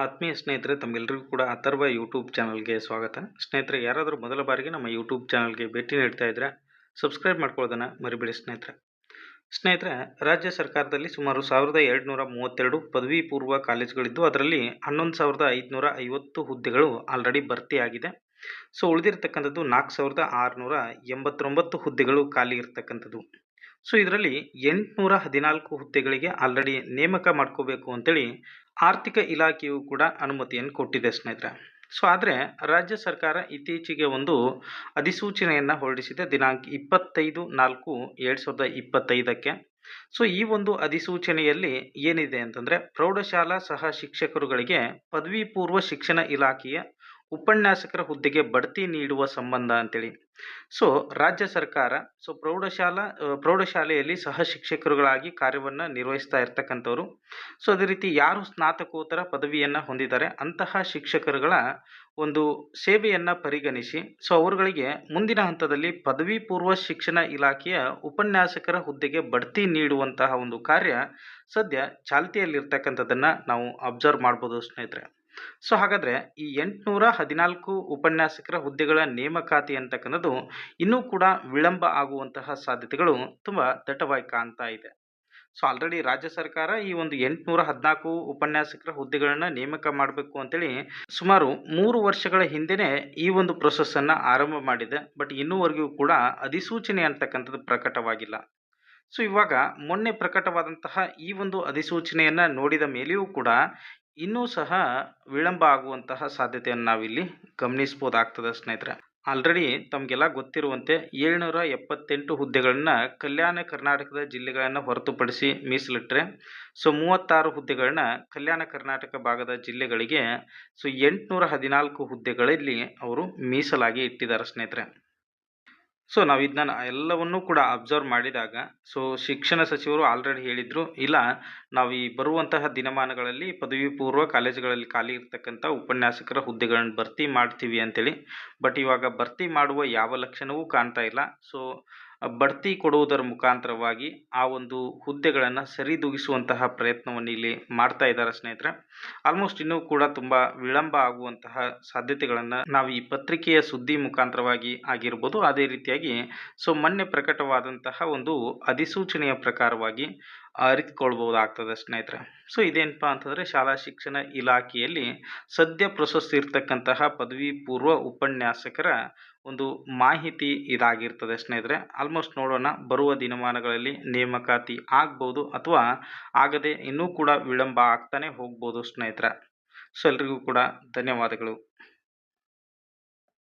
ಆತ್ಮೀಯ ಸ್ನೇಹಿತರೆ ತಮಗೆಲ್ಲರಿಗೂ ಕೂಡ ಅಥರ್ವ ಯೂಟ್ಯೂಬ್ ಚಾನಲ್ಗೆ ಸ್ವಾಗತ. ಸ್ನೇಹಿತರೆ, ಯಾರಾದರೂ ಮೊದಲ ಬಾರಿಗೆ ನಮ್ಮ ಯೂಟ್ಯೂಬ್ ಚಾನಲ್ಗೆ ಭೇಟಿ ನೀಡ್ತಾ ಇದ್ದರೆ ಸಬ್ಸ್ಕ್ರೈಬ್ ಮಾಡ್ಕೊಳ್ಳೋದನ್ನು ಮರಿಬಿಡಿ ಸ್ನೇಹಿತರೆ. ಸ್ನೇಹಿತರೆ, ರಾಜ್ಯ ಸರ್ಕಾರದಲ್ಲಿ ಸುಮಾರು ಸಾವಿರದ ಎರಡುನೂರ ಮೂವತ್ತೆರಡು ಪದವಿ ಪೂರ್ವ ಕಾಲೇಜುಗಳಿದ್ದು, ಅದರಲ್ಲಿ ಹನ್ನೊಂದು ಸಾವಿರದ ಐದುನೂರ ಐವತ್ತು ಹುದ್ದೆಗಳು ಆಲ್ರೆಡಿ ಭರ್ತಿಯಾಗಿದೆ ಸೊ ಉಳಿದಿರ್ತಕ್ಕಂಥದ್ದು ನಾಲ್ಕು ಸಾವಿರದ ಆರುನೂರ ಎಂಬತ್ತೊಂಬತ್ತು ಹುದ್ದೆಗಳು ಖಾಲಿ ಇರ್ತಕ್ಕಂಥದ್ದು. ಸೊ ಇದರಲ್ಲಿ ಎಂಟುನೂರ ಹದಿನಾಲ್ಕು ಹುದ್ದೆಗಳಿಗೆ ಆಲ್ರೆಡಿ ನೇಮಕ ಮಾಡ್ಕೋಬೇಕು ಅಂತೇಳಿ ಆರ್ಥಿಕ ಇಲಾಖೆಯು ಕೂಡ ಅನುಮತಿಯನ್ನು ಕೊಟ್ಟಿದೆ ಸ್ನೇಹಿತರೆ. ಸೊ ಆದರೆ ರಾಜ್ಯ ಸರ್ಕಾರ ಇತ್ತೀಚೆಗೆ ಒಂದು ಅಧಿಸೂಚನೆಯನ್ನು ಹೊರಡಿಸಿದೆ, ದಿನಾಂಕ ಇಪ್ಪತ್ತೈದು ನಾಲ್ಕು ಎರಡು ಸಾವಿರದ ಇಪ್ಪತ್ತೈದಕ್ಕೆ. ಸೊ ಈ ಒಂದು ಅಧಿಸೂಚನೆಯಲ್ಲಿ ಏನಿದೆ ಅಂತಂದರೆ ಪ್ರೌಢಶಾಲಾ ಸಹ ಶಿಕ್ಷಕರುಗಳಿಗೆ ಪದವಿ ಪೂರ್ವ ಶಿಕ್ಷಣ ಇಲಾಖೆಯ ಉಪನ್ಯಾಸಕರ ಹುದ್ದೆಗೆ ಬಡ್ತಿ ನೀಡುವ ಸಂಬಂಧ ಅಂತೇಳಿ. ಸೊ ರಾಜ್ಯ ಸರ್ಕಾರ ಸೊ ಪ್ರೌಢಶಾಲಾ ಪ್ರೌಢಶಾಲೆಯಲ್ಲಿ ಸಹ ಶಿಕ್ಷಕರುಗಳಾಗಿ ಕಾರ್ಯವನ್ನು ನಿರ್ವಹಿಸ್ತಾ ಇರ್ತಕ್ಕಂಥವ್ರು. ಸೊ ಅದೇ ರೀತಿ ಯಾರು ಸ್ನಾತಕೋತ್ತರ ಪದವಿಯನ್ನು ಹೊಂದಿದ್ದಾರೆ ಅಂತಹ ಶಿಕ್ಷಕರುಗಳ ಒಂದು ಸೇವೆಯನ್ನು ಪರಿಗಣಿಸಿ. ಸೊ ಅವರುಗಳಿಗೆ ಮುಂದಿನ ಹಂತದಲ್ಲಿ ಪದವಿ ಪೂರ್ವ ಶಿಕ್ಷಣ ಇಲಾಖೆಯ ಉಪನ್ಯಾಸಕರ ಹುದ್ದೆಗೆ ಬಡ್ತಿ ನೀಡುವಂತಹ ಒಂದು ಕಾರ್ಯ ಸದ್ಯ ಚಾಲ್ತಿಯಲ್ಲಿರ್ತಕ್ಕಂಥದ್ದನ್ನು ನಾವು ಅಬ್ಸರ್ವ್ ಮಾಡ್ಬೋದು ಸ್ನೇಹಿತರೆ. ಸೊ ಹಾಗಾದರೆ ಈ ಎಂಟುನೂರ ಹದಿನಾಲ್ಕು ಉಪನ್ಯಾಸಕರ ಹುದ್ದೆಗಳ ನೇಮಕಾತಿ ಅಂತಕ್ಕಂಥದ್ದು ಇನ್ನೂ ಕೂಡ ವಿಳಂಬ ಆಗುವಂತಹ ಸಾಧ್ಯತೆಗಳು ತುಂಬ ದಟ್ಟವಾಗಿ ಕಾಣ್ತಾ ಇದೆ. ಸೊ ಆಲ್ರೆಡಿ ರಾಜ್ಯ ಸರ್ಕಾರ ಈ ಒಂದು ಎಂಟುನೂರ ಹದಿನಾಲ್ಕು ಉಪನ್ಯಾಸಕರ ಹುದ್ದೆಗಳನ್ನು ನೇಮಕ ಮಾಡಬೇಕು ಅಂತೇಳಿ ಸುಮಾರು ಮೂರು ವರ್ಷಗಳ ಹಿಂದೆನೇ ಈ ಒಂದು ಪ್ರೊಸೆಸ್ಸನ್ನು ಆರಂಭ ಮಾಡಿದೆ. ಬಟ್ ಇನ್ನೂವರೆಗೂ ಕೂಡ ಅಧಿಸೂಚನೆ ಅಂತಕ್ಕಂಥದ್ದು ಪ್ರಕಟವಾಗಿಲ್ಲ. ಸೊ ಇವಾಗ ಮೊನ್ನೆ ಪ್ರಕಟವಾದಂತಹ ಈ ಒಂದು ಅಧಿಸೂಚನೆಯನ್ನು ನೋಡಿದ ಮೇಲೆಯೂ ಕೂಡ ಇನ್ನೂ ಸಹ ವಿಳಂಬ ಆಗುವಂತಹ ಸಾಧ್ಯತೆಯನ್ನು ನಾವಿಲ್ಲಿ ಗಮನಿಸ್ಬೋದಾಗ್ತದೆ ಸ್ನೇಹಿತರೆ. ಆಲ್ರೆಡಿ ತಮಗೆಲ್ಲ ಗೊತ್ತಿರುವಂತೆ ಏಳ್ನೂರ ಎಪ್ಪತ್ತೆಂಟು ಹುದ್ದೆಗಳನ್ನು ಕಲ್ಯಾಣ ಕರ್ನಾಟಕದ ಜಿಲ್ಲೆಗಳನ್ನು ಹೊರತುಪಡಿಸಿ ಮೀಸಲಿಟ್ಟರೆ ಸೊ ಮೂವತ್ತಾರು ಹುದ್ದೆಗಳನ್ನ ಕಲ್ಯಾಣ ಕರ್ನಾಟಕ ಭಾಗದ ಜಿಲ್ಲೆಗಳಿಗೆ, ಸೊ ಎಂಟುನೂರ ಹದಿನಾಲ್ಕು ಹುದ್ದೆಗಳಲ್ಲಿ ಅವರು ಮೀಸಲಾಗಿ ಇಟ್ಟಿದ್ದಾರೆ ಸ್ನೇಹಿತರೆ. ಸೊ ನಾವು ಇದನ್ನ ಎಲ್ಲವನ್ನೂ ಕೂಡ ಅಬ್ಸರ್ವ್ ಮಾಡಿದಾಗ ಸೊ ಶಿಕ್ಷಣ ಸಚಿವರು ಆಲ್ರೆಡಿ ಹೇಳಿದರು, ಇಲ್ಲ, ನಾವು ಈ ಬರುವಂತಹ ದಿನಮಾನಗಳಲ್ಲಿ ಪದವಿ ಪೂರ್ವ ಕಾಲೇಜುಗಳಲ್ಲಿ ಖಾಲಿ ಇರ್ತಕ್ಕಂಥ ಉಪನ್ಯಾಸಕರ ಹುದ್ದೆಗಳನ್ನು ಭರ್ತಿ ಮಾಡ್ತೀವಿ ಅಂತೇಳಿ ಬಟ್ ಇವಾಗ ಭರ್ತಿ ಮಾಡುವ ಯಾವ ಲಕ್ಷಣವೂ ಕಾಣ್ತಾ ಇಲ್ಲ. ಸೊ ಬಡ್ತಿ ಕೊಡುವುದರ ಮುಖಾಂತರವಾಗಿ ಆ ಒಂದು ಹುದ್ದೆಗಳನ್ನು ಸರಿದೂಗಿಸುವಂತಹ ಪ್ರಯತ್ನವನ್ನು ಇಲ್ಲಿ ಮಾಡ್ತಾ ಇದ್ದಾರೆ ಸ್ನೇಹಿತರೆ. ಆಲ್ಮೋಸ್ಟ್ ಇನ್ನೂ ಕೂಡ ತುಂಬ ವಿಳಂಬ ಆಗುವಂತಹ ಸಾಧ್ಯತೆಗಳನ್ನು ನಾವು ಈ ಪತ್ರಿಕೆಯ ಸುದ್ದಿ ಮುಖಾಂತರವಾಗಿ ಆಗಿರ್ಬೋದು. ಅದೇ ರೀತಿಯಾಗಿ, ಸೊ, ಮೊನ್ನೆ ಪ್ರಕಟವಾದಂತಹ ಒಂದು ಅಧಿಸೂಚನೆಯ ಪ್ರಕಾರವಾಗಿ ಅರಿತುಕೊಳ್ಬಹುದಾಗ್ತದೆ ಸ್ನೇಹಿತರೆ. ಸೊ ಇದೇನಪ್ಪ ಅಂತಂದರೆ ಶಾಲಾ ಶಿಕ್ಷಣ ಇಲಾಖೆಯಲ್ಲಿ ಸದ್ಯ ಪ್ರಶಸ್ತಿ ಇರ್ತಕ್ಕಂತಹ ಪದವಿ ಪೂರ್ವ ಉಪನ್ಯಾಸಕರ ಒಂದು ಮಾಹಿತಿ ಇದಾಗಿರ್ತದೆ ಸ್ನೇಹಿತರೆ. ಆಲ್ಮೋಸ್ಟ್ ನೋಡೋಣ, ಬರುವ ದಿನಮಾನಗಳಲ್ಲಿ ನೇಮಕಾತಿ ಆಗ್ಬೋದು ಅಥವಾ ಆಗದೆ ಇನ್ನೂ ಕೂಡ ವಿಳಂಬ ಆಗ್ತಾನೆ ಹೋಗ್ಬೋದು ಸ್ನೇಹಿತರೆ. ಸೊ ಎಲ್ರಿಗೂ ಕೂಡ ಧನ್ಯವಾದಗಳು.